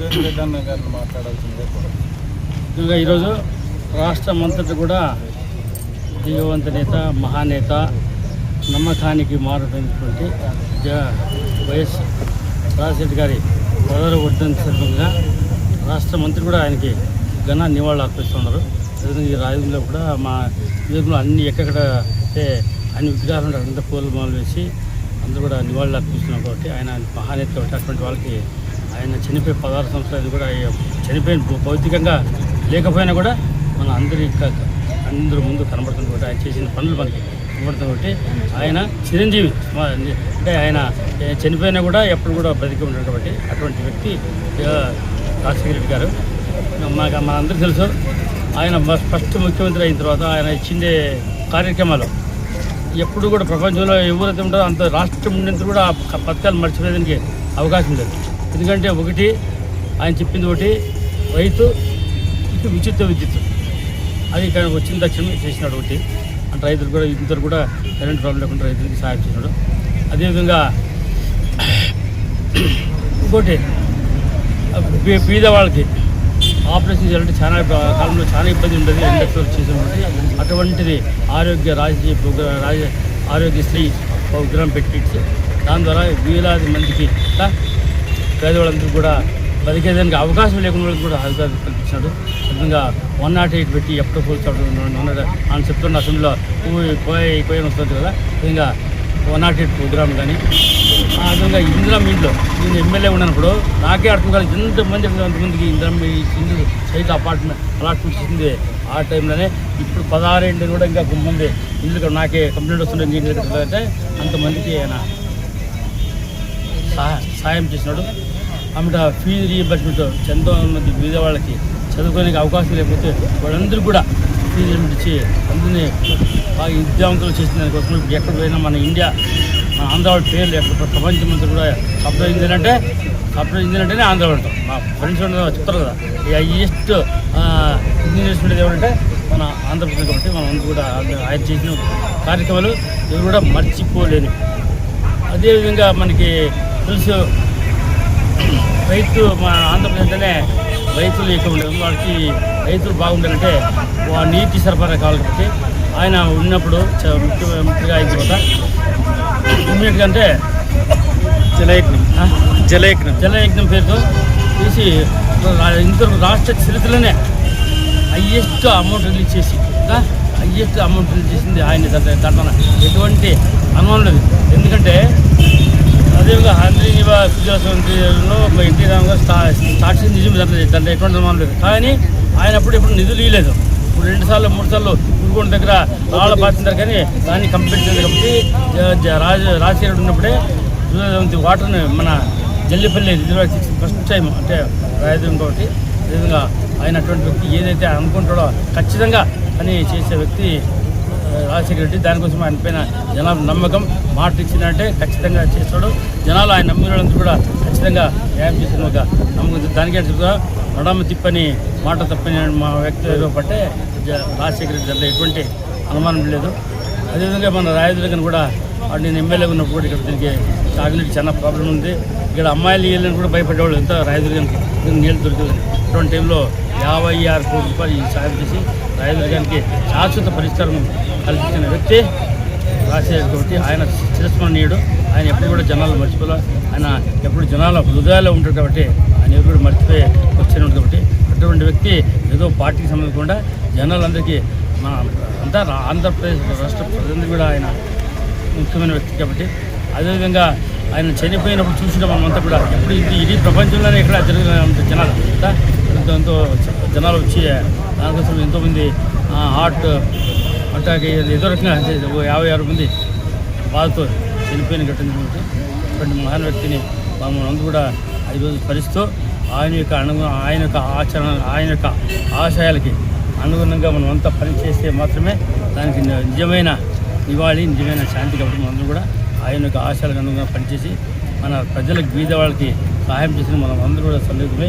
జోగిరెడ్డి అన్న గారిని మాట్లాడాల్సిందే ఇంకా ఈరోజు రాష్ట్రం అంతటి కూడా దిగవంత నేత మహానేత నమ్మకానికి మారుతున్నటువంటి జ వైఎస్ రాజశేఖర్ గారి పదవి వర్ధన సందర్భంగా రాష్ట్ర మంత్రి కూడా ఆయనకి ఘన నివాళులు అర్పిస్తున్నారు అదేవిధంగా ఈ రాజ్యంలో కూడా మా నియోజకంలో అన్ని ఎక్కడెక్కడ అంటే అన్ని విగ్రహాలు ఉంటాయి అంతా పూల వేసి అందరూ కూడా నివాళులు అర్పిస్తున్నాం కాబట్టి ఆయన మహానేత కాబట్టి అటువంటి వాళ్ళకి ఆయన చనిపోయి పదహారు సంవత్సరాలు కూడా చనిపోయిన భౌతికంగా లేకపోయినా కూడా మన అందరి అందరి అందరూ ముందు కనబడుతుంది కాబట్టి ఆయన చేసిన పనులు మనకి కనబడుతుంది కాబట్టి ఆయన చిరంజీవి అంటే ఆయన చనిపోయినా కూడా ఎప్పుడు కూడా బ్రతికి ఉంటాడు కాబట్టి అటువంటి వ్యక్తి రాజశేఖర రెడ్డి గారు. మాకు మన అందరికీ తెలుసు ఆయన ఫస్ట్ ముఖ్యమంత్రి అయిన తర్వాత ఆయన ఇచ్చిందే కార్యక్రమాలు. ఎప్పుడు కూడా ప్రపంచంలో ఎవరైతే ఉంటారో అంత రాష్ట్రం నుండి కూడా ఆ పథకాలు మర్చిపోయేదానికి అవకాశం లేదు. ఎందుకంటే ఒకటి ఆయన చెప్పింది ఒకటి రైతు ఇటు విద్యుత్ విద్యుత్. అది ఇక్కడ వచ్చిన తక్షణమే చేసినాడు ఒకటి. అంటే రైతులు కూడా ఇద్దరు కూడా కరెంట్ ప్రాబ్లం లేకుండా రైతులకి సహాయం చేసినాడు. అదేవిధంగా ఇంకోటి బీ- బీద వాళ్ళకి ఆపరేషన్ చేయాలంటే చాలా కాలంలో చాలా ఇబ్బంది ఉండేది. ఇండస్ట్రీ చేసినటువంటి అటువంటిది ఆరోగ్య రాజకీయ ప్రోగ్రాం రాజ ఆరోగ్యశ్రీ ప్రోగ్రాం పెట్టి దాని ద్వారా వేలాది మందికి పేదవాళ్ళందరూ కూడా బతికేదానికి అవకాశం లేకుండా కూడా అవకాశం కల్పించాడు. విధంగా వన్ నాట్ ఎయిట్ పెట్టి ఎప్పుడు పోల్చాడు. అని చెప్తున్న అసెంబ్లీలో పోయి పోయి పోయి వస్తుంది కదా. విధంగా వన్ నాట్ ఎయిట్ ప్రోగ్రామ్ కానీ ఆ విధంగా ఇందిరా మీట్లో నేను ఎమ్మెల్యే ఉన్నప్పుడు నాకే అర్థం కాదు ఎంతమంది ఎంతమందికి ఇందిరా మీ ఇండ్లు సైట్ అపార్ట్మెంట్ అలాట్మెంట్ ఇచ్చింది ఆ టైంలోనే. ఇప్పుడు పదహారేంటి కూడా ఇంకా కొంతమంది ఇందులో నాకే కంప్లైంట్ వస్తుండే నీళ్ళు అంతమందికి ఆయన సహాయం చేసినాడు. ఆమెట ఫీజు రీఎంబర్స్మెంట్ ఎంతో మంది బీద వాళ్ళకి చదువుకోనికి అవకాశం లేకపోతే వాళ్ళందరూ కూడా ఫీజు రీఎంబర్స్ ఇచ్చి అందరినీ బాగా విద్యావంతులు చేసిన దానికోసం ఇప్పుడు ఎక్కడ పోయినా మన ఇండియా మన ఆంధ్ర పేర్లు ఎక్కడ ప్రపంచం అంతా కూడా సప్లై అంటే సప్లై ఇంజిన్ అంటేనే ఆంధ్ర వాళ్ళు మా ఫ్రెండ్స్ ఉండదు చెప్తారు కదా ఈ హైయెస్ట్ ఇంజనీర్స్ ఉండేది ఎవరంటే మన ఆంధ్రప్రదేశ్ కాబట్టి మనం అందరూ కూడా ఆయన చేసిన కార్యక్రమాలు ఇవి కూడా మర్చిపోలేని. అదేవిధంగా మనకి తెలుసు రైతు మన ఆంధ్రప్రదేశ్లోనే రైతులు ఎక్కువ ఉండదు వాళ్ళకి రైతులు బాగుండాలంటే వా- నీటి సరఫరా కావాలి ఆయన ఉన్నప్పుడు చ- ముఖ్య ముఖ్యంగా అయిన తర్వాత ఇమ్మీడియట్గా అంటే జలయజ్ఞం. జలయజ్ఞం. జలయజ్ఞం పేరుతో తీసి రా- ఇంతవరకు రాష్ట్ర చరిత్రలోనే హయ్యెస్ట్ అమౌంట్ రిలీజ్ చేసి హయ్యెస్ట్ అమౌంట్ రిలీజ్ చేసింది ఆయన దాంట్లో ఎటువంటి అనుమానం లేదు. ఎందుకంటే అదేవిధంగా హంద్రీ నివా సుజాసంలో ఎన్టీ రామగారు సాక్షి నిజం దాంట్లో దాంట్లో ఎటువంటి అనుమానం లేదు. కానీ ఆయన అప్పుడు ఇప్పుడు నిధులు ఇవ్వలేదు ఇప్పుడు రెండు సార్లు మూడు సార్లు గురుకోండ దగ్గర రాళ్ళ పాతింటారు కానీ దాన్ని కంప్లీట్ చేయలేదు కాబట్టి రాజ రాజశేఖరుడు ఉన్నప్పుడే సుజాసవంతి వాటర్ని మన జల్లిపల్లి రిజర్వాయర్ ఫస్ట్ టైం అంటే రాయడం కాబట్టి అదేవిధంగా ఆయన అటువంటి వ్యక్తి ఏదైతే అనుకుంటాడో ఖచ్చితంగా అని చేసే వ్యక్తి రాజశేఖర రెడ్డి దానికోసం ఆయన పైన జనాల నమ్మకం మాట ఇచ్చినట్టే ఖచ్చితంగా చేస్తాడు. జనాలు ఆయన నమ్మినందుకు కూడా ఖచ్చితంగా న్యాయం చేసిన ఒక నమ్మకం దానికంటే నడమ తిప్పని మాట తప్పని మా వ్యక్తి ఏదో పట్టే రాజశేఖర రెడ్డి దాంట్లో ఎటువంటి అనుమానం లేదు. అదేవిధంగా మన రాయదుర్గను కూడా వాడు నేను ఎమ్మెల్యే ఉన్నప్పుడు కూడా ఇక్కడ దీనికి తాగునీటి చాలా ప్రాబ్లం ఉంది. ఇక్కడ అమ్మాయిలు నీళ్ళని కూడా భయపడేవాళ్ళు ఎంత రాయదుర్గానికి నీళ్ళు దొరికేది? అటువంటి టైంలో యాభై ఆరు కోట్ల రూపాయలు సాయం చేసి రాయదుర్గానికి శాశ్వత పరిష్కారం కల్పించిన వ్యక్తి రాజశేఖర్ కాబట్టి ఆయన చిరస్మరణీయుడు. ఆయన ఎప్పుడు కూడా జనాలు మర్చిపోలే. ఆయన ఎప్పుడు జనాల హృదయాల్లో ఉంటాడు కాబట్టి ఆయన ఎప్పుడు మర్చిపోయి వచ్చినాడు కాబట్టి అటువంటి వ్యక్తి ఏదో పార్టీకి సంబంధించకుండా జనాలందరికీ మన అంతా రా- ఆంధ్రప్రదేశ్ రాష్ట్ర ప్రజలందరూ కూడా ఆయన ముఖ్యమైన వ్యక్తి కాబట్టి అదేవిధంగా ఆయన చనిపోయినప్పుడు చూసిన మనమంతా కూడా ఎప్పుడు ఇది ఇది ప్రపంచంలోనే ఇక్కడ జరుగుతున్న జనాలు ఎంతో ఎంతో జనాలు వచ్చి దానికోసం ఎంతోమంది హార్ట్ అట్లాగే అయ్యేది ఏదో రకంగా ఓ యాభై ఆరు మంది బాధతో చనిపోయిన ఘటన కాబట్టి అటువంటి మహాన్ వ్యక్తిని మనందరూ కూడా ఈరోజు స్మరిస్తూ ఆయన యొక్క అనుగుణ ఆయన యొక్క ఆచరణ ఆయన యొక్క ఆశయాలకి అనుగుణంగా మనం అంతా పనిచేస్తే మాత్రమే దానికి నిజమైన నివాళి నిజమైన శాంతి కాబట్టి మనందరూ కూడా ఆయన యొక్క ఆశయాలకు అనుగుణంగా పనిచేసి మన ప్రజలకు బీద వాళ్ళకి సహాయం చేసిన మనం అందరూ కూడా సన్నిహితమే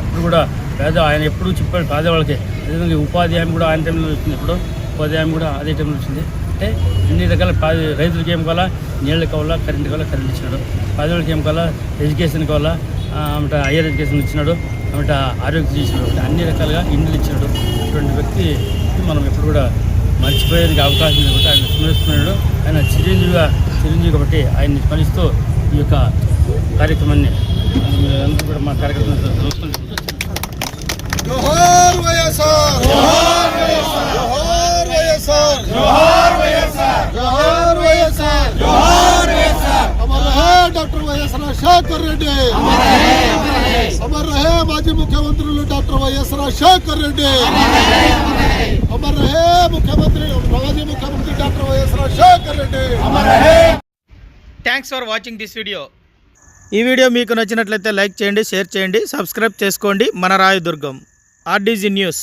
ఎప్పుడు కూడా పేద ఆయన ఎప్పుడు చెప్పాడు పేదవాళ్ళకి అదేవిధంగా ఉపాధి హామీ కూడా ఆయన టైంలో వచ్చినప్పుడు ఇప్పుడు ఉపాధి హామీ కూడా అదే టైంలో వచ్చింది. అంటే అన్ని రకాల పా- రైతులకి ఏం కావాలా? నీళ్ళు కావాలా? కరెంట్ కావాలా? కరెంట్ ఇచ్చినాడు. పేదవాళ్ళకి ఏం కావాలా? ఎడ్యుకేషన్ కావాలా? ఆమెట హైయర్ ఎడ్యుకేషన్ ఇచ్చినాడు. ఆమెట ఆరోగ్యం చేసినాడు అంటే అన్ని రకాలుగా ఇండ్లు ఇచ్చినాడు. ఇటువంటి వ్యక్తి మనం ఎప్పుడు కూడా మర్చిపోయేందుకు అవకాశం ఉంది కాబట్టి ఆయన స్మరిస్తున్నాడు. ఆయన చిరంజీవిగా చిరంజీవి కాబట్టి ఆయన్ని స్మరిస్తూ ఈ యొక్క కార్యక్రమాన్ని అందరూ కూడా మా కార్యక్రమం వైఎస్ఆర్. జోహార్ వైఎస్ఆర్. జోహార్ వైఎస్ఆర్. జోహార్ వైఎస్ఆర్. అమర్ రహే డాక్టర్ వైఎస్ రాజశేఖర్ రెడ్డి. అమర్ రహే మాజీ ముఖ్యమంత్రులు డాక్టర్ వైఎస్ రాజశేఖర్ రెడ్డి. అమర్ రహే ముఖ్యమంత్రి మాజీ ముఖ్యమంత్రి doctor YS Rajasekhar Reddy. Thanks for watching this video ఈ వీడియో మీకు నచ్చినట్లయితే లైక్ చేయండి షేర్ చేయండి సబ్స్క్రైబ్ చేసుకోండి. మన రాయదుర్గం ఆర్డీజీ న్యూస్.